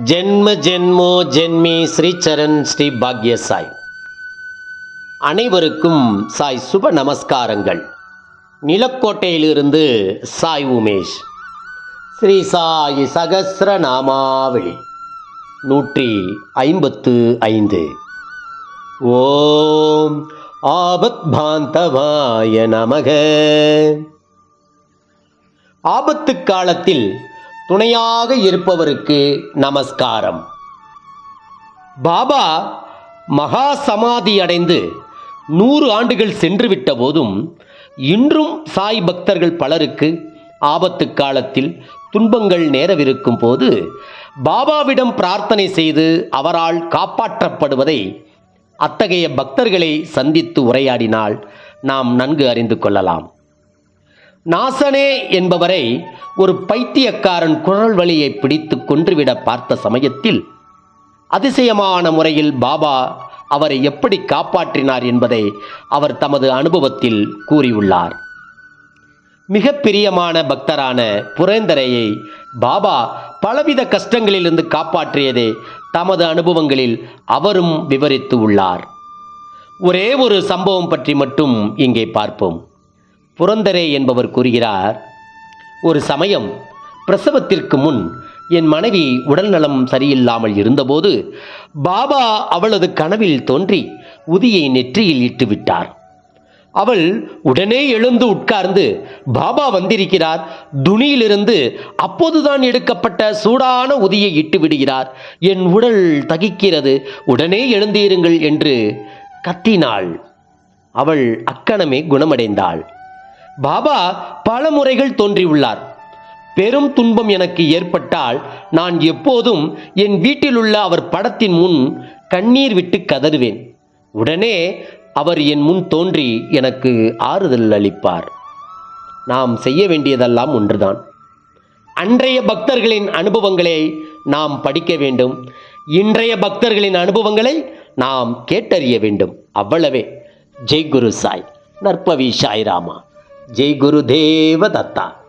ஜென்ம ஜென்மோ ஜென்மி ஸ்ரீ சரண் ஸ்ரீ பாக்ய சாய் அனைவருக்கும் சாய் சுப நமஸ்காரங்கள். நிலக்கோட்டையிலிருந்து சாய் உமேஷ். ஸ்ரீ சாய் சகசிர நாமாவளி நூற்றி ஐம்பத்து ஐந்து. ஓம் ஆபத் பாந்தவாய நமக. ஆபத்து காலத்தில் துணையாக இருப்பவருக்கு நமஸ்காரம். பாபா மகா சமாதி அடைந்து நூறு ஆண்டுகள் சென்றுவிட்ட போதும் இன்றும் சாய் பக்தர்கள் பலருக்கு ஆபத்து காலத்தில் துன்பங்கள் நேரவிருக்கும் போது பாபாவிடம் பிரார்த்தனை செய்து அவரால் காப்பாற்றப்படுவதை அத்தகைய பக்தர்களை சந்தித்து உரையாடினால் நாம் நன்கு அறிந்து கொள்ளலாம். நாசனே என்பவரை ஒரு பைத்தியக்காரன் குரல் வழியை பிடித்து கொன்றுவிட பார்த்த சமயத்தில் அதிசயமான முறையில் பாபா அவரை எப்படி காப்பாற்றினார் என்பதை அவர் தமது அனுபவத்தில் கூறியுள்ளார். மிக பிரியமான பக்தரான புரேந்தரையை பாபா பலவித கஷ்டங்களிலிருந்து காப்பாற்றியதை தமது அனுபவங்களில் அவரும் விவரித்து உள்ளார். ஒரே ஒரு சம்பவம் பற்றி மட்டும் இங்கே பார்ப்போம். புரந்தரே என்பவர் கூறுகிறார் ஒரு சமயம் பிரசவத்திற்கு முன் என் மனைவி உடல்நலம் சரியில்லாமல் இருந்தபோது பாபா அவளது கனவில் தோன்றி உதியை நெற்றியில் இட்டு விட்டார் அவள் உடனே எழுந்து உட்கார்ந்து பாபா வந்திருக்கிறார். துணியிலிருந்து அப்போதுதான் எடுக்கப்பட்ட சூடான உதியை இட்டு விடுகிறார் என் உடல் தகிக்கிறது. உடனே எழுந்தீருங்கள் என்று கத்தினாள். அவள் அக்கணமே குணமடைந்தாள். பாபா பல முறைகள் தோன்றியுள்ளார். பெரும் துன்பம் எனக்கு ஏற்பட்டால் நான் எப்போதும் என் வீட்டிலுள்ள அவர் படத்தின் முன் கண்ணீர் விட்டு கதறுவேன். உடனே அவர் என் முன் தோன்றி எனக்கு ஆறுதல் அளிப்பார். நாம் செய்ய வேண்டியதெல்லாம் ஒன்றுதான். அன்றைய பக்தர்களின் அனுபவங்களை நாம் படிக்க வேண்டும். இன்றைய பக்தர்களின் அனுபவங்களை நாம் கேட்டறிய வேண்டும். அவ்வளவே. ஜெய் குரு சாய். நற்பவி சாய் ராமா ஜெய் குரு தேவ தத்தா